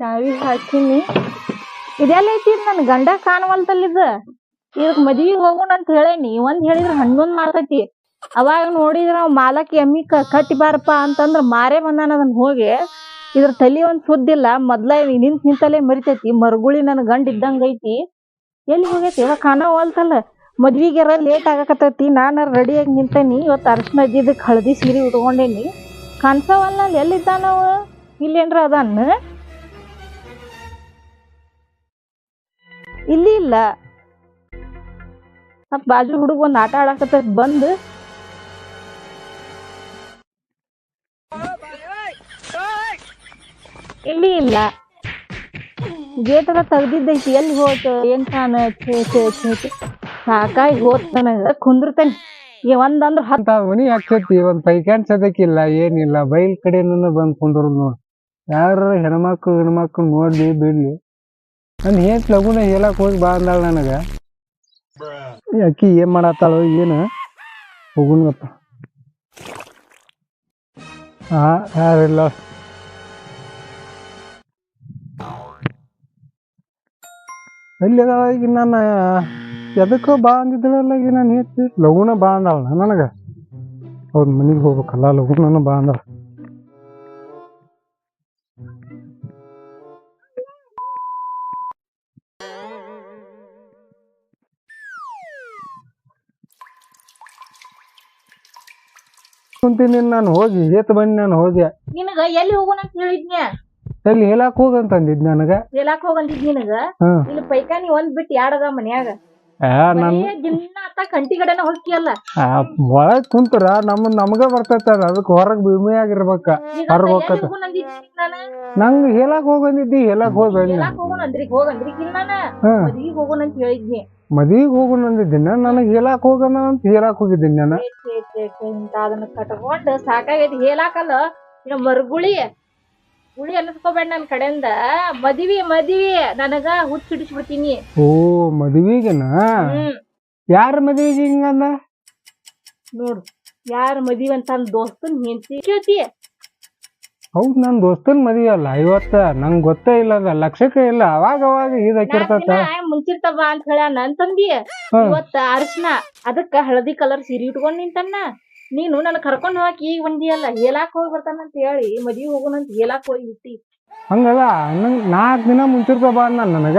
ಚಾವಿ ಹಾಕಿನಿ. ಇದೆಲ್ಲ ಐತಿ ನನ್ನ ಗಂಡ ಕಾಣವಲ್ತಲ್ಲ ಇದು ಇದಕ್ ಮದ್ವಿಗ್ ಹೋಗೋಣ ಅಂತ ಹೇಳೇನಿ. ಒಂದ್ ಹೇಳಿದ್ರ ಹನ್ನೊಂದ್ ಮಾಡ್ತೈತಿ ಅವಾಗ ನೋಡಿದ್ರ ಮಾಲಕ್ ಎಮ್ಮಿ ಕಟ್ಟಿ ಬಾರಪ್ಪ ಅಂತಂದ್ರ ಮಾರೇ ಬಂದಾನ ಅದನ್ನ ಹೋಗಿ. ಇದ್ರ ತಲಿ ಒಂದ್ ಸುದ್ದಿಲ್ಲ ಮೊದ್ಲ ನಿಂತ ನಿಂತಲ್ಲೇ ಮರಿತೈತಿ. ಮರುಗುಳಿ ನನ್ ಗಂಡ ಇದ್ದಂಗ ಐತಿ. ಎಲ್ಲಿ ಹೋಗೈತಿ? ಇವಾಗ ಕಾಣವಲ್ತಲ್ಲ ಮದ್ವಿಗೆರ ಲೇಟ್ ಆಗಕತ್ತೈತಿ. ನಾನು ರೆಡಿಯಾಗಿ ನಿಂತೇನಿ. ಇವತ್ತು ಅರ್ಶನ ಇದ್ದಿದ್ದಕ್ಕೆ ಹಳದಿ ಸೀರೆ ಉಟ್ಕೊಂಡೇನಿ. ಕಾಣಿಸವಲ್ಲ ಎಲ್ಲಿದ್ದಾನವ? ಇಲ್ಲೇನ್ರ ಅದಾನ? ಇಲ್ಲಿ ಇಲ್ಲ. ಮತ್ ಬಾಜು ಹುಡುಗ ಒಂದ್ ಆಟ ಆಡಕತ್ತ ಬಂದ್. ಇಲ್ಲಿ ಇಲ್ಲ. ಗೇಟ್ ಎಲ್ಲ ತೆಗ್ದಿದ್ದೈತಿ, ಎಲ್ಲಿ ಹೋತು, ಏನ್ ಕಾಣ. ಸಾಕಾಗಿ ಹೋತ್ ನನಗ ಕುಂದ್ರತೇನಿ. ಒಂದಂದ್ರ ಹತ್ತ ಮನಿ ಹಾಕ್ತೈತಿ ಒಂದ್ ಪೈಕ್ಯಾನ್ ಸದಕ್ಕಿಲ್ಲ ಏನಿಲ್ಲ. ಬೈಲ್ ಕಡೆ ಬಂದ್ ಕುಂದ್ರು ನೋಡ್. ಯಾರ ಹೆಣ್ಮಕ್ಳು ಹೆಣ್ಮಕ್ಳು ನೋಡ್ಲಿ ಬಿಡ್ಲಿ. ನನ್ ಏನ್ ಲಗುನ ಹೇಳಕ್ ಹೋಗಿ ಬಾ ಅಂದಾಳ ನನಗ. ಅಕ್ಕಿ ಏನ್ ಮಾಡತ್ತಾಳ ಏನು? ಹೋಗುನಪ್ಪ. ಹಾ ಯಾರಿಲ್ಲ ಎಲ್ಲಿ ಅದಾವ ಈಗ ನಾನು ಎದಕ್ಕೋ ಬಾ ಅಂದಿದ್ದಳಲ್ಲ ಈಗ ನಾನು ಹೇಳ್ತಿ ಲಗುನ ಬಾ ಅಂದಾಳ ನನಗ. ಅವ್ರ ಮನಿಗೆ ಹೋಗ್ಬೇಕಲ್ಲ ಲಗುನ ಬಾ ಅಂದಾಳ. ಕುಂತೀನಿ ನಾನು ಹೋಗಿ ಏತ್ ಬಂದ್ ನಾನು ಹೋದೆ. ನಿನಗ ಎಲ್ಲಿ ಹೋಗೋಣ ಅಂತ ಹೇಳಿದ್ನ ಎಲ್ಲಿ ಹೇಳಕ್ ಹೋಗಂತಂದಿದ್ ನನಗ. ಹೇಳಾಕ್ ಹೋಗಂತಿದ್ ನಿನಗ? ಹ್ಮ್ ಇಲ್ಲಿ ಪೈಕಾನಿ ಒಂದ್ ಬಿಟ್ಟು ಯಾಡದ ಮನ್ಯಾಗ? ಆ ನನ್ ದಿನ ಅತ್ತ ಒಳಗ್ ಕುಂತರ ನಮ್ ನಮಗ ಬರ್ತೈತ ಅದಕ್ಕೆ ಹೊರಗ್ ಭೂಮಿ ಆಗಿರ್ಬೇಕ. ಈಗ ಹೊರಗ್ ಎಲ್ಲಿ ಹೋಗತ್ತ ಹೋಗೋಣ ಅಂದಿದ್ನಿ ನಾನು? ನಂಗ್ ಹೇಳಕ್ ಹೋಗಂದಿದ್ದಿ ಹೇಳಕ್ ಹೋಗ್ ಬಂದೆ ಹೇಳಾಕ್ ಹೋಗೋಣ ಅಂದ್ರಿ ಹೋಗಂದ್ರಿ ಇಲ್ಲ ನಾನು. ಹ್ಮ್ ಮದ್ವಿಗ್ ಹೋಗೋಣ ಅಂತ ಹೇಳಿದ್ನಿ. ಮದ್ವಿಗ್ ಹೋಗೋಣ ಅಂದಿದ್ದೀನಿ ನನಗೆ ಹೇಳಕ್ ಹೋಗೋಣ ಅಂತ ಹೇಳಕ್ ಹೋಗಿದ್ದೀನಿ ನಾನು. ಅದನ್ನ ಕಟ್ಕೊಂಡು ಸಾಕಾಗೈತಿ ಹೇಳಾಕಲ್ಲ. ಇನ್ನು ಮರ್ಗುಳಿ ಗುಳಿ ಅನ್ನಿಸ್ಕೋಬೇಡ ನನ್ನ ಕಡೆಯಿಂದ. ಮದ್ವಿ ಮದ್ವಿ ನನಗ ಹುಚ್ಚ ಹಿಡಿಸ್ಬಿಡ್ತೀನಿ. ಓ ಮದುವೆಗೆನ? ಹ್ಮ್. ಯಾರ ಮದುವೆಗೆ ಹಿಂಗಂದ? ನೋಡು ಯಾರ ಮದ್ವಿ ಅಂತ ನನ್ನ ದೋಸ್ತನ್ ಹೆಂಡತಿ ಕೇಳ್ತಿ. ಹೌದ್ ನನ್ ದೋಸ್ತನ್ ಮದಿ ಅಲ್ಲ ಇವತ್ತ ನಂಗ್ ಗೊತ್ತೇ ಇಲ್ಲ ಅದ ಲಕ್ಷಕ್ಕೆ ಇಲ್ಲ ಅವಾಗ ಅವಾಗ ಇದಾಕಿರ್ತತ ಮುಂಚಿರ್ತ ಬಾ ಅಂತ ಹೇಳ್ಯಾನ ಅಂತಂದಿ ತಂದಿ ಇವತ್ತ ಅರ್ಶನ ಅದಕ್ಕ ಹಳದಿ ಕಲರ್ ಸೀರೆ ಇಟ್ಕೊಂಡ್ ನಿಂತನ್ನ ನೀನು ನನ್ನ ಕರ್ಕೊಂಡ್ ಹೋಗಿ ಈಗ ಬಂದಿಯಲ್ಲ ಹೇಳಾಕ್ ಹೋಗಿ ಬರ್ತಾನ ಅಂತ ಹೇಳಿ ಮದ್ವಿ ಹೋಗೋಣ ಅಂತ ಹೇಳಾಕ್ ಹೋಗಿ ಬಿಟ್ಟಿ ಹಂಗಲ್ಲ ನಂಗ್ ನಾಕ್ ದಿನ ಮುಂಚಿರ್ತ ಬಾ ಅಂದ ನನಗ.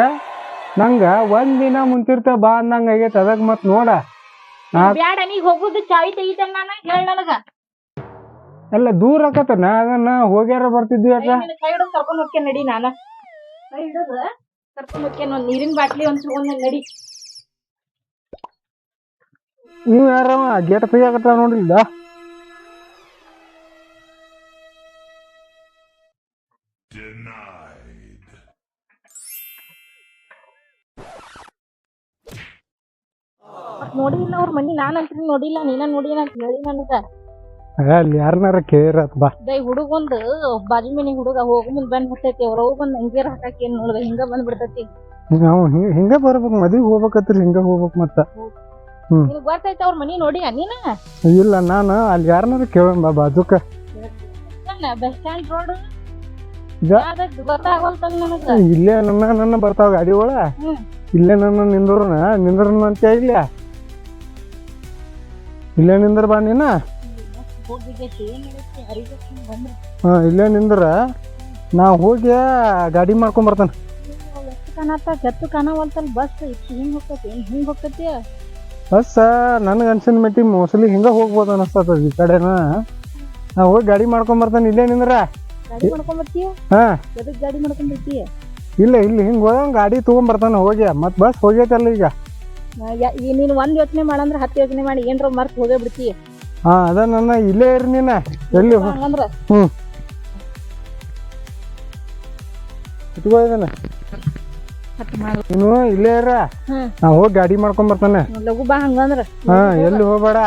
ನಂಗ ಒಂದ್ ದಿನ ಮುಂಚಿರ್ತ ಬಾ ಅಂದಂಗ ಆಗೈತೆ ಅದಕ್ ಮತ್ ನೋಡ. ಬ್ಯಾಡ ನೀ ಹೋಗುದು ಚಾವಿ ತೆಗಿತಾನ ನಾನು? ಹೇಳ ನನಗ. ಎಲ್ಲ ದೂರ ಆಕತನ ಅದನ್ನ ಹೋಗ್ಯಾರ ಬರ್ತಿದ್ವಿ ಅಕ್ಕ. ನಿನ್ನ ಕೈ ಹಿಡಿದು ಕರ್ಕೊಂಡ್ ಹೋಗ್ತೇನೆ ನಡಿ ನಾನು. ಕೈ ಹಿಡಿದು ಕರ್ಕೊಂಡು ಹೋಗ್ತೇನೆ ಒಂದ್ ನೀರಿನ ಬಾಟ್ಲಿ ಒಂದ್ ತಗೊಂಡು ನಡಿ. ನೀವು ಯಾರ ಗೇಟ್ ತೆಗಿಯಾಕತ್ತ ನೋಡಿಲ್ಲ ಮತ್ ನೋಡಿಲ್ಲ ಅವ್ರ ಮನಿ ನಾನಂತ್ರಿ ನೋಡಿಲ್ಲ ನೀನ ನೋಡಿಲ್ಲ ಅಂತ ಹೇಳಿ ನನಗ. ಅಲ್ಲಿ ಯಾರನಾರ ಕೇಳಿರತ್ ಬಾ. ದೈ ಹುಡುಗೊಂದು ಬಾಜು ಮನೆ ಹುಡುಗ ಹೋಗ ಮುಂದ್ ಬಂದ್ ಬಿಡ್ತೈತಿ ಅವ್ರ ಹೋಗ್ ಬಂದ್ ಹಂಗೇರ್ ಹಾಕಿ ಏನ್ ನೋಡ್ದ ಹಿಂಗ ಬಂದ್ ಬಿಡ್ತೈತಿ. ನಾವು ಹಿಂಗ ಬರ್ಬೇಕು ಮದ್ವಿಗ್ ಹೋಗ್ಬೇಕತ್ರಿ ಹಿಂಗ ಹೋಗ್ಬೇಕು ಮತ್ತ. ನಿನಗ್ ಗೊತ್ತೈತಿ ಅವ್ರ ಮನಿ ನೋಡಿ ನೀನ? ಇಲ್ಲ ನಾನು ಅಲ್ಲಿ ಯಾರನಾರ ಕೇಳೋಣ ಬಾ ಬಾಜುಕ ಬಸ್ ಸ್ಟ್ಯಾಂಡ್ ರೋಡ್ ನನಗ? ಇಲ್ಲೇ ನನ್ನ ನನ್ನ ಬರ್ತಾವ ಗಾಡಿ ಒಳ ಹ್ಮ್. ಇಲ್ಲೇ ನನ್ನ ನಿಂದ್ರನ ನಿಂದ್ರನ ಅಂತ ಇಲ್ಲ ಇಲ್ಲೇ ನಿಂದ್ರ ಬಾ ನೀನ? ಹಾ ಇಲ್ಲೇ ನಿಂದ್ರ ನಾ ಹೋಗಿ ಗಾಡಿ ಮಾಡ್ಕೊಂಡ್ ಬರ್ತಾನ. ಕಾಣತ್ತ ಕೆತ್ತು ಬಸ್ ನನ್ಗ ಅನ್ಸಿನ ಹಿಂಗ್ ಹೋಗ್ತೈತಿ? ಬಸ್ ನನಗೆ ಅನ್ಸಿದ ಮಟ್ಟಿ ಮೋಸ್ಟ್ಲಿ ಹಿಂಗ ಹೋಗ್ಬೋದು ಅನಸ್ತದ ಈ ಕಡೆನ. ನಾ ಹೋಗಿ ಗಾಡಿ ಮಾಡ್ಕೊಂಡ್ ಬರ್ತಾನೆ. ಇಲ್ಲೇ ನಿಂದ್ರ? ಗಾಡಿ ಮಾಡ್ಕೊಂಡ್ ಬರ್ತೀಯ? ಹಾ. ಗಾಡಿ ಮಾಡ್ಕೊಂಡ್ ಬರ್ತೀಯ? ಇಲ್ಲ ಇಲ್ಲಿ ಹಿಂಗ ಹೋದಂಗೆ ಗಾಡಿ ತಗೊಂಡ್ ಬರ್ತಾನ ಹೋಗಿ. ಮತ್ ಬಸ್ ಹೋಗೈತಲ್ಲ ಈಗ. ನೀನು ನೀನ್ ಒಂದ್ ಯೋಚನೆ ಮಾಡಂದ್ರ ಹತ್ತು ಯೋಚನೆ ಮಾಡಿ ಏನ್ರ ಮರ್ತ್ ಹೋಗೇ ಬಿಡ್ತೀಯ. ಹಾ ಅದ ನನ್ನ ಇಲ್ಲೇ ಇರಿ ನೀನ ಎಲ್ಲಿ ಹಂಗಂದ್ರ ಹ್ಮ್ ಇಟ್ಕೋ ಇದನ್ನ ನೀನು ಇಲ್ಲೇ ಇರ ಹ್ಮ್ ನಾ ಹೋಗಿ ಗಾಡಿ ಮಾಡ್ಕೊಂಡ್ ಬರ್ತಾನೆ ಲಘು ಬಾ ಹಂಗಂದ್ರ ಹಾ ಎಲ್ಲಿ ಹೋಗ್ಬೇಡ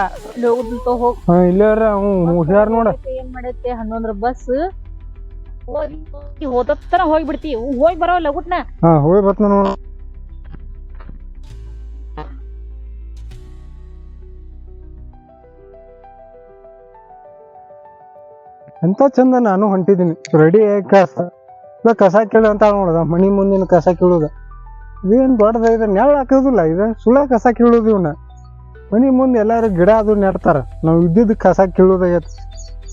ಲಘು ಹೋಗ್ ಹಾ ಇಲ್ಲೇ ಇರ ಹ್ಞೂ ಹುಷಾರ್ ನೋಡ ಏನ್ ಮಾಡೈತೆ ಹನ್ನೊಂದ್ರ ಬಸ್ ಹೋದತ್ತನ ಹೋಗಿ ಹೋಗ್ಬಿಡ್ತಿ ಹೋಗಿ ಬರೋ ಲಗುಟ್ನ ಹಾ ಹೋಗಿ ಬರ್ತಾನ ನೋಡ ಎಂತ ಚಂದ ನಾನು ಹೊಂಟಿದ್ದೀನಿ. ರೆಡಿ ಕಸ. ಇಲ್ಲ ಕಸ ಕೀಳು ಅಂತ ನೋಡ್ದ ಮನಿ ಮುಂದಿನ ಕಸ ಕೀಳುದ. ಇದೇನು ದೊಡ್ಡದ ಇದು, ನೆರಳು ಹಾಕೋದಿಲ್ಲ ಇದು ಸುಳ ಕಸ ಕೀಳುದು ಇವನ್ನ ಮನಿ ಮುಂದೆ ಎಲ್ಲಾರು ಗಿಡ ಅದು ನೆಡ್ತಾರ. ನಾವು ಇದ್ದಿದ್ದು ಕಸ ಕೀಳುದಾಗೈತಿ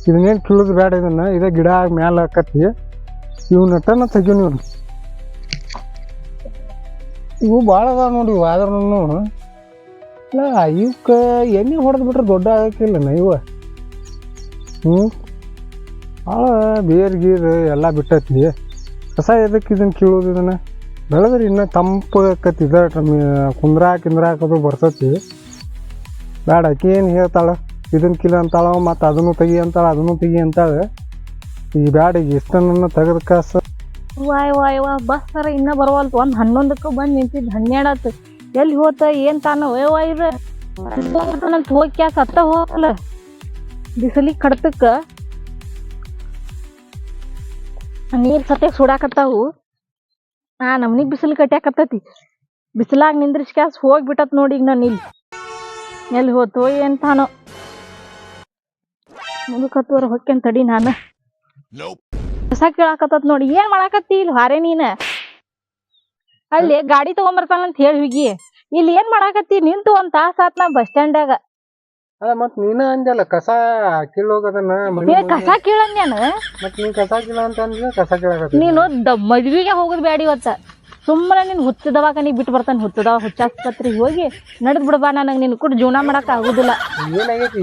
ಇದನ್ನೇನು ಕೀಳುದು ಬೇಡ ಇದನ್ನ, ಇದೇ ಗಿಡ ಮ್ಯಾಲ ಹಾಕತ್ತಿ ಇವ್ ನಟನ ತೆಗೀನಿ ಇವ್ನು. ಇವು ಭಾಳ ಅದಾವ ನೋಡಿ ಇವು, ಆದ್ರೂ ಇಲ್ಲ ಇವಕ್ಕೆ ಎಣ್ಣೆ ಹೊಡೆದು ಬಿಟ್ರೆ ದೊಡ್ಡ ಆಗಕ್ಕಿಲ್ಲ ಇವ? ಹ್ಞೂ ಭಾಳ ಬೇರ್ ಗೀರ್ ಎಲ್ಲ ಬಿಟ್ಟೈತಿ. ಕಸ ಎದಕ್ಕೆ ಇದನ್ನು ಕೀಳೋದು ಇದನ್ನ? ಬೆಳೆದ್ರೆ ಇನ್ನೂ ತಂಪು ಆಕತಿ ಇದ ಕುಂದ್ರಾ ಕಿಂದ್ರಾಕದು ಬರ್ತತಿ. ಬೇಡ ಏನು ಹೇಳ್ತಾಳೆ? ಇದನ್ನು ಕಿಲ ಅಂತಾಳ, ಮತ್ತು ಅದನ್ನು ತೆಗಿ ಅಂತಾಳ, ಅದನ್ನು ತೆಗಿ ಅಂತಾಳೆ. ಈ ಬ್ಯಾಡ, ಈಗ ಇಷ್ಟನ್ನು ತೆಗೆದ ಕಾಸ? ವಾಯ್ ವಾಯ್ ವಾ ಬಸ್ ಸರ ಇನ್ನ ಬರವಲ್ತು ಒಂದ್ ಹನ್ನೊಂದಕ್ಕೂ ಬಂದ್ ನಿಂತಿದ್ ಹನ್ನೆರಡತ್ತು ಎಲ್ಲಿ ಹೋತ, ಏನ್ ತಾನ? ವಯ್ ಇದು ಹೋಗ್ಯಾಕ ಹೋಗ್ಯಾ ಸತ್ತ ಹೋಗಲ್ಲ. ಬಿಸಿಲಿಗೆ ಕಡ್ತಕ್ಕ. ನೀರ್ ಸತ್ಯಾಗ ಸುಡಾಕತ್ತಾವು. ಆ ನಮ್ನಿಗ್ ಬಿಸಿಲು ಕಟ್ಯಾಕತ್ತತಿ. ಬಿಸಿಲಾಗ ನಿಂದ್ರಿಸ್ಕ್ಯಾಸ್ ಹೋಗ್ಬಿಟ್ಟತ್ ನೋಡಿ ಈಗ ನಾನು ಇಲ್ಲಿ. ಎಲ್ಲಿ ಹೋತೋ ಏನ್ ತಾನೋ ಮುದುಕತ್ತೋರ ಹೊಕ್ಕೇನ್ ತಡಿ ನಾನು. ಕಸ ಕೇಳಾಕತ್ತತ್ ನೋಡಿ ಏನ್ ಮಾಡಾಕತ್ತಿ ಇಲ್ಲಿ ಹಾರೆ ನೀನ? ಅಲ್ಲಿ ಗಾಡಿ ತಗೊಂಬರ್ತಾನಂತ ಹೇಳಿ ಹೋಗಿ ಇಲ್ಲಿ ಏನ್ ಮಾಡಾಕತ್ತಿ? ನಿಂತು ಒಂದ್ ತಾಸ ಆತ್ ನಾ ಬಸ್ ಸ್ಟ್ಯಾಂಡಾಗ ಅಲ್ಲ ಮತ್ ನೀನ ಅಂದಲ್ಲ ಕಸ ಕೀಳೋಗದನ್ನ ಏ ಕಸ ಕೀಳಂದ್ಯಾನ ಮತ್ ನೀನು ಕಸ ಕೀಳ ಅಂತ ಅಂದ್ರೆ ಕಸ ಕೀಳಾಕತ್ತಿ ನೀನು ದ ಮದ್ವಿಗೆ ಹೋಗುದ್ ಬ್ಯಾಡಿ ಇವತ್ತ. ಸುಮ್ಮನೆ ನೀನ್ ಹುಚ್ಚದವಾಗ ನೀ ಬಿಟ್ಟು ಬರ್ತಾನೆ ಹುಚ್ಚದವ ಹುಚ್ಚಾಸ್ಪತ್ರೆಗೆ ಹೋಗಿ ನಡೆದ್ ಬಿಡಬಾ ನನಗೆ ನಿನ್ ಕೂಡ ಜೀವನ ಮಾಡಕ್ ಆಗುದಿಲ್ಲ. ಏನಾಗೈತಿ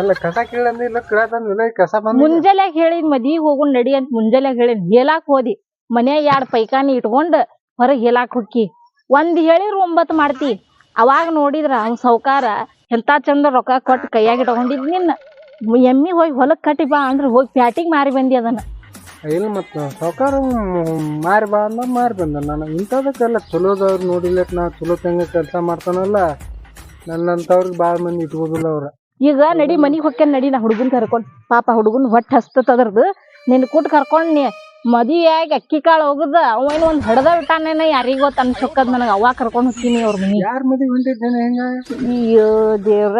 ಅಲ್ಲ ಕಸ ಕೀಳಂದ ಇಲ್ಲ ಕೀಳತಂದಿಲ್ಲ ಕಸ ಬಂದ ಮುಂಜಾನ್ಯಾಗ ಹೇಳಿದ್ ಮದ್ವಿ ಹೋಗು ನಡಿ ಅಂತ ಮುಂಜಾನೆಯಾಗ ಹೇಳಿದ್ ಹೇಳಾಕ್ ಹೋದಿ. ಮನ್ಯಾಗ ಎರಡ್ ಪೈಕಾನಿ ಇಟ್ಕೊಂಡ್ ಹೊರಗ್ ಹೇಳಾಕ್ ಹುಕ್ಕಿ. ಒಂದ್ ಹೇಳಿರ್ ಒಂಬತ್ ಮಾಡ್ತಿ. ಅವಾಗ ನೋಡಿದ್ರ ಅವ್ನ ಸೌಕಾರ ಎಂತಾ ಚಂದ ರೊಕ್ಕ ಕೊಟ್ಟು ಕೈಯಾಗ ಇಟ್ಕೊಂಡಿದ್ ನಿನ್ನ. ಎಮ್ಮಿ ಹೋಗಿ ಹೊಲಕ್ಕೆ ಕಟ್ಟಿ ಬಾ ಅಂದ್ರೆ ಹೋಗಿ ಪ್ಯಾಟಿಗ್ ಮಾರಿ ಬಂದಿ ಅದನ್ನ. ಇಲ್ಲ ಮತ್ತೆ ಸೌಕಾರ ಮಾರಿ ಬಾ ಅಂದ ಮಾರಿ ಬಂದ. ನಾನು ಇಂಥದಕ್ಕೆಲ್ಲ ಚಲೋದವ್ರು ನೋಡಿಲ್ಲ ನಾ ಚಲೋ ತಂಗ ಕೆಲಸ ಮಾಡ್ತಾನಲ್ಲ ನನ್ನಂಥವ್ರಿಗೆ ಭಾಳ ಮಂದಿ ಇಟ್ಕೋದಿಲ್ಲ ಅವ್ರ. ಈಗ ನಡಿ ಮನೆಗೆ ಹೊಕ್ಕೇನ್ ನಡಿ ನಾ ಹುಡುಗನ್ ಕರ್ಕೊಂಡ್ ಪಾಪ ಹುಡುಗನ್ ಹೊಟ್ಟೆ ಹಸ್ತತ್ ಅದ್ರದ್ದು ನಿನ್ ಕೂಟ್ ಕರ್ಕೊಂಡ್ ನೀ ಮದ್ವಿ ಆಗಿ ಅಕ್ಕಿ ಕಾಳು ಹೋಗುದ ಅವೇನು ಒಂದ್ ಹಡದ ಬಿಟ್ಟಾನೇನ ಯಾರಿಗ್ ಗೊತ್ತ ಅನ್ಸೊಕ್ಕದ್ ನನಗ ಅವಾಗ ಕರ್ಕೊಂಡ್ ಹೋಗ್ತೀನಿ ಅವ್ರ ಮನಿ ಯಾರ ಮದುವೆ ಹೊಂಟಿದ್ದೇನೆ ಹೆಂಗ? ಅಯ್ಯೋ ದೇವ್ರ.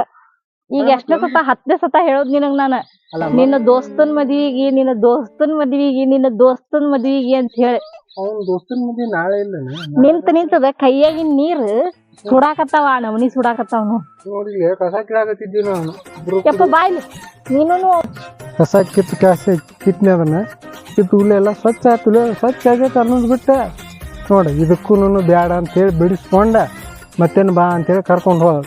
ಈಗ ಎಷ್ಟನೇ ಸತ ಹತ್ತನೇ ಸತ ಹೇಳೋದ್ ನಿನಗ್ ನಾನ? ನಿನ್ನ ದೋಸ್ತನ್ ಮದ್ವಿಗಿ ನಿನ್ನ ದೋಸ್ತನ್ ಮದ್ವಿಗಿ ನಿನ್ನ ದೋಸ್ತನ್ ಮದ್ವಿಗಿ ಅಂತ ಹೇಳಿ. ಅವ್ನ ದೋಸ್ತನ ಮದುವೆ ನಾಳೆ ಇಲ್ಲ ನಿಂತ ನಿಂತದ ಕೈಯಾಗಿನ ನೀರ್ ಸುಡಾಕತ್ತಾವ ನಮನಿ ನವನಿ ಸುಡಾಕತ್ತಾವ ನೋಡ್ರಿ ಕಸ ನಾವು ಯಪ್ಪ ಬಾಯ್ಲಿ. ನೀನು ಕಸ ಕಿತ್ ಕಾಸೆ ಕಿತ್ನೆ ಅದನ್ನ. ಕಿತ್ತು ಹುಲ್ಲು ಎಲ್ಲ ಸ್ವಚ್ಛ ಆಯ್ತು ಸ್ವಚ್ಛ ಆಗೈತೆ ಅನ್ನೋದು ಬಿಟ್ಟೆ ನೋಡಿ ಇದಕ್ಕೂ ಬೇಡ ಅಂತೇಳಿ ಬಿಡಿಸ್ಕೊಂಡ ಮತ್ತೇನು ಬಾ ಅಂತೇಳಿ ಕರ್ಕೊಂಡು ಹೋದ.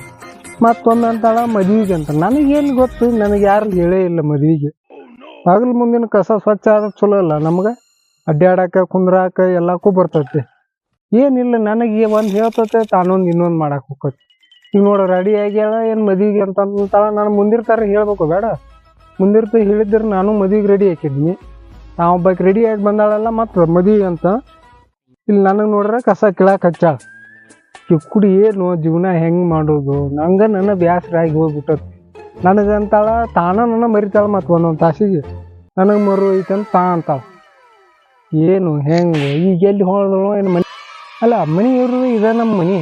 ಮತ್ತೊಮ್ಮೆ ಅಂತಾಳ ಮದುವೆಗೆ ಅಂತ. ನನಗೇನು ಗೊತ್ತು, ನನಗೆ ಯಾರು ಹೇಳೇ ಇಲ್ಲ ಮದುವೆಗೆ ಆಗಲ್ ಮುಂದಿನ ಕಸ ಸ್ವಚ್ಛ ಆದ್ರೆ ಚಲೋ ಅಲ್ಲ ನಮ್ಗೆ? ಅಡ್ಡಾಡಕ್ಕೆ ಕುಂದ್ರಾಕ ಎಲ್ಲಕ್ಕೂ ಬರ್ತೈತಿ. ಏನಿಲ್ಲ, ನನಗೆ ಒಂದು ಹೇಳ್ತತೆ, ತಾನೊಂದು ಇನ್ನೊಂದು ಮಾಡಕ್ಕೆ ಹೋಗ್ತೈತಿ. ಈಗ ನೋಡು ರೆಡಿ ಆಗ್ಯಾಳ, ಏನು ಮದುವೆಗೆ ಅಂತ ನಾನು ಮುಂದಿರ್ತಾರೆ ಹೇಳ್ಬೇಕು, ಬೇಡ. ಮುಂದಿರ್ತ ಹೇಳಿದ್ರೆ ನಾನು ಮದುವೆಗೆ ರೆಡಿ ಹಾಕಿದ್ನಿ. ನಾ ಬೈಕ್ ರೆಡಿ ಆಗಿ ಬಂದಾಳಲ್ಲ ಮತ್ತು ಮದುವೆ ಅಂತ. ಇಲ್ಲಿ ನನಗೆ ನೋಡ್ರೆ ಕಸ ಕೀಳಕ್ಕೆ ಹಚ್ಚಾಳ ಕುಡಿ ಏನು ಜೀವನ ಹೆಂಗೆ ಮಾಡೋದು? ನಂಗೆ ನನ್ನ ಬ್ಯಾಸರ ಆಗಿ ನನಗೆ ನನಗಂತಾಳ, ತಾನ ನನ್ನ ಮರಿತಾಳ ಮತ್ತು ಒಂದೊಂದು ತಾಸಿಗೆ. ನನಗೆ ಮರು ಐತಂತ ತಾ ಅಂತಾಳ. ಏನು ಹೆಂಗೆ? ಈಗ ಎಲ್ಲಿ ಹೋದಳು ಏನು ಮನೆ? ಅಲ್ಲ ಮನೆ ಇವರು ಇದೆ ನಮ್ಮ ಮನೆ.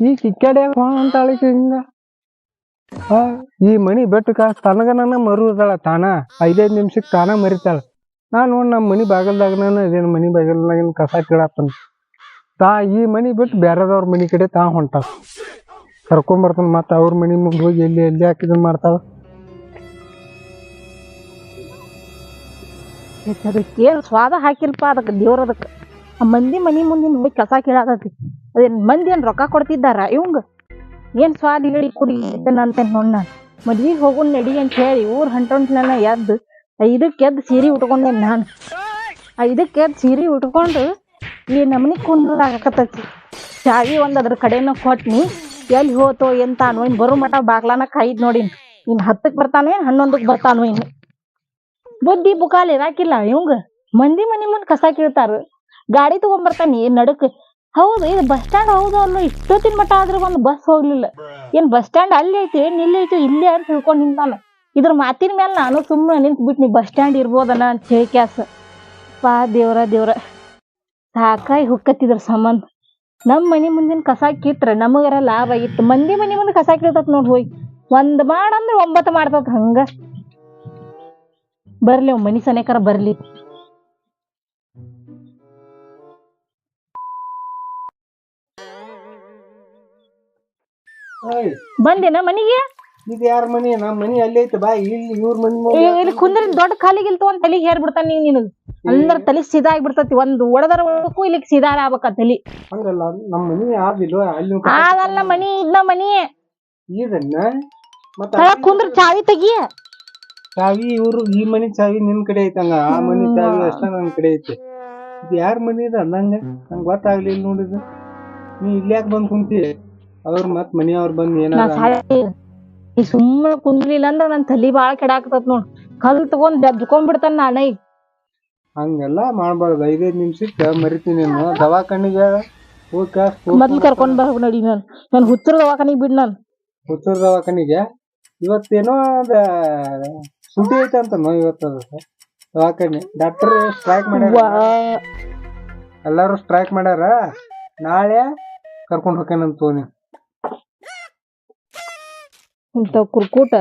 ಈಗ ಕಿಕ್ಕಡೆ ಅಂತಾಳೆ ಹಿಂಗ? ಆ, ಈ ಮನಿ ಬೆಟ್ಟು ತನಗ ನನ್ನ ಮರುದಾಳ ತಾನ. ಐದೈದು ನಿಮಿಷಕ್ಕೆ ತಾನ ಮರಿತಾಳ. ನಾನು ನೋಡಿ ನಮ್ಮ ಮನಿ ಬಾಗಲ್ದಾಗ ನಾನು ಇದೇನು ಮನಿ ಬಾಗಲ್ದಾಗ ಕಸ ಕೀಳಾತನ ತಾ ಈ ಮನಿ ಬಿಟ್ಟು ಬೇರೆದವ್ರ ಮನಿ ಕಡೆ ತಾ ಹೊಂಟಾಳ. ಕರ್ಕೊಂಬರ್ತಾನ ಮತ್ತೆ ಅವ್ರ ಮನಿ ಮುಂದೆ ಹೋಗಿ ಎಲ್ಲಿ ಎಲ್ಲಿ ಹಾಕಿದನ್ ಮಾಡ್ತಾಳ. ಅದಕ್ಕೆ ಏನು ಸ್ವಾದ ಹಾಕಿಲ್ಪ ಅದಕ್ಕೆ ದೇವ್ರ ಅದಕ್ಕೆ ಆ ಮಂದಿ ಮನಿ ಮುಂದಿನ ಹೋಗಿ ಕಸ ಕೀಳಾತತಿ. ಅದೇನ್ ಮಂದಿ ಏನು ರೊಕ್ಕ ಕೊಡ್ತಿದ್ದಾರ ಇವಂಗ? ಏನ್ ಸ್ವಾದ ಹೇಳಿ ಕುಡಿ ಅಂತ ನೋಡ್ ನಾನು ಮದ್ವಿಗೆ ಹೋಗುನ್ ನಡಿ ಅಂತ ಹೇಳಿ ಊರ್ ಹೊಂಟೊಂಟ್ಲೆಲ್ಲ ಎದ್ದು ಐದಕ್ಕೆ ಎದ್ದು ಸೀರೆ ಉಟ್ಕೊಂಡೆ ನಾನು. ಐದಕ್ಕೆ ಎದ್ದು ಸೀರೆ ಉಟ್ಕೊಂಡು ಈ ನಮನಿ ಕುಂದ್ರಾಗಕತ್ತೈತಿ ಚಾವಿ ಒಂದು ಅದ್ರ ಕಡೆನ ಕೊಟ್ನಿ, ಎಲ್ಲಿ ಹೋತೋ ಎಂತ ಇನ್ ಬರೋ ಮಟ ಬಾಗ್ಲಾನ ಕಾಯ್ದು ನೋಡಿನ್. ಇನ್ ಹತ್ತಕ್ ಬರ್ತಾನೆ ಏನ್ ಹನ್ನೊಂದಕ್ ಬರ್ತಾನೋ ಇನ್ನು. ಬುದ್ಧಿ ಬುಕಾಲ್ ಇರಾಕಿಲ್ಲ ಇವಂಗ. ಮಂದಿ ಮನಿ ಮುಂದ್ ಕಸ ಕೀಳ್ತಾರ. ಗಾಡಿ ತಗೊಂಬರ್ತಾನಿ, ನಡಕ್ ಹೌದು ಇದು ಬಸ್ ಸ್ಟ್ಯಾಂಡ್ ಹೌದು ಅಲ್ಲೋ ಇಷ್ಟೊತ್ತಿನ ಮಟ್ಟ ಆದ್ರೆ ಒಂದು ಬಸ್ ಹೋಗ್ಲಿಲ್ಲ. ಏನ್ ಬಸ್ ಸ್ಟ್ಯಾಂಡ್ ಅಲ್ಲಿ ಐತಿ ಏನ್ ಇಲ್ಲಿ ಐತಿ ಇಲ್ಲೇ ಅಂತ ತಿಳ್ಕೊಂಡು ನಿಂತಾನ ಇದ್ರ ಮಾತಿನ ಮೇಲೆ ನಾನು ಸುಮ್ಮನೆ ನಿಂತ್ ಬಿಟ್ನಿ ಬಸ್ ಸ್ಟ್ಯಾಂಡ್ ಇರ್ಬೋದನ ಅಂತ ಹೇಳಿ ಕ್ಯಾಸ. ಪಾ ದೇವ್ರ ದೇವ್ರ. ಸಾಕಾಯಿ ಹುಕ್ಕತ್ತಿದ್ರ ಸಂಬಂಧ ನಮ್ಮ ಮನೆ ಮುಂದಿನ ಕಸ ಕಿಟ್ರೆ ನಮಗರ ಲಾಭ ಆಗಿತ್ತು ಮಂದಿ ಮನಿ ಮುಂದೆ ಕಸ ಕಿಡ್ತತ್ ನೋಡಿ ಹೋಗಿ ಒಂದ್ ಮಾಡಂದ್ರೆ ಒಂಬತ್ತು ಮಾಡ್ತತ್ ಹಂಗ. ಬರ್ಲಿ ಮನಿ ಸನೇಕರ ಬರ್ಲಿ. ಬಂದೇನ ಮನಿಗೆ? ಇದು ಯಾರ ಮನಿ? ನಮ್ಮ ಮನಿ ಅಲ್ಲಿ ಐತೆ ಬಾ ಇಲ್ಲಿ ಇವ್ರ ಮನಿ ಇಲ್ಲಿ ಕುಂದ್ರಿ ದೊಡ್ಡ ಕಾಲಿಗೆ ಇಲ್ತು ಒಂದ್ ತಲಿಗೆ ಹೇರ್ ಬಿಡ್ತಾನ ನೀ ನಿನಗ್ ಅಂದ್ರ ತಲಿ ಸೀದಾ ಆಗ್ಬಿಡ್ತತಿ ಒಂದ್ ಒಡದರ ಒಳಕ್ಕೂ ಇಲ್ಲಿ ಸೀದಾ ಆಗ್ಬೇಕ ತಲಿ. ಹಂಗಲ್ಲ ನಮ್ಮ ಮನಿ ಆದಿಲ್ವ ಅಲ್ಲಿ ಆಗಲ್ಲ ಮನಿ ಇದ್ನ ಮನಿ. ಇದನ್ನ ಮತ್ತ ಕುಂದ್ರ ಚಾವಿ ತೆಗಿ. ಚಾವಿ ಇವ್ರು ಈ ಮನಿ ಚಾವಿ ನಿನ್ ಕಡೆ ಐತಂಗ ಆ ಮನಿ ಚಾವಿ ಅಷ್ಟ ನನ್ ಕಡೆ ಐತಿ. ಇದು ಯಾರ ಮನಿ ಇದೆ ಅಂದಂಗ ನಂಗೆ ಗೊತ್ತಾಗ್ಲಿಲ್ಲ ನೋಡಿದ ನೀ ಇಲ್ಲಿ ಯಾಕೆ ಬಂದ್ ಕುಂತಿ? ಅವ್ರ ಮತ್ ಮನಿಯವ್ರ ಬಂದ್ ನಾ ಏನಾರ ಸಾಯಿ ಈ ಸುಮ್ಮನೆ ಕುಂದ್ಲಿಲ್ಲ ಅಂದ್ರ ನನ್ ತಲಿ ಬಾಳ ಕೆಡಾಕತತ್ ನೋಡ್. ಕಲ್ ತಗೊಂಡ್ ಬೆಬ್ಕೊಂಡ್ ಬಿಡ್ತಾನ ನಾನ. ಈಗ ಹಂಗೆಲ್ಲ ಮಾಡ್ಬಾರ್ದು. ಐದೈದ್ ನಿಮಿಷಕ್ಕೆ ಮರಿತೀನಿ ನಾನು. ದವಾಖಾನಿಗೆ ಹೋಗ ಮೊದ್ಲು ಕರ್ಕೊಂಡ್ ಬರ್ ನಡಿ ನಾನ್. ನನ್ ಹುಚ್ಚರ ದವಾಖಾನಿಗ್ ಬಿಡ್ ನಾನು. ಹುಚ್ಚೂರ್ ದವಾಖಾನಿಗೆ? ಇವತ್ತೇನೋ ಅದ ಸುದ್ದಿ ಐತೆ ಅಂತ ನೋ ಇವತ್ತು ಅದು? ದವಾಖಾನೆ. ಡಾಕ್ಟರ್ ಸ್ಟ್ರೈಕ್ ಮಾಡ್ಯಾರ. ಎಲ್ಲಾರು ಸ್ಟ್ರೈಕ್ ಮಾಡ್ಯಾರ. ನಾಳೆ ಕರ್ಕೊಂಡ್ ಹೋಗ್ಯಾನಂತ ತೋನಿ. ಇಂತ ಕುರ್ಕುಟ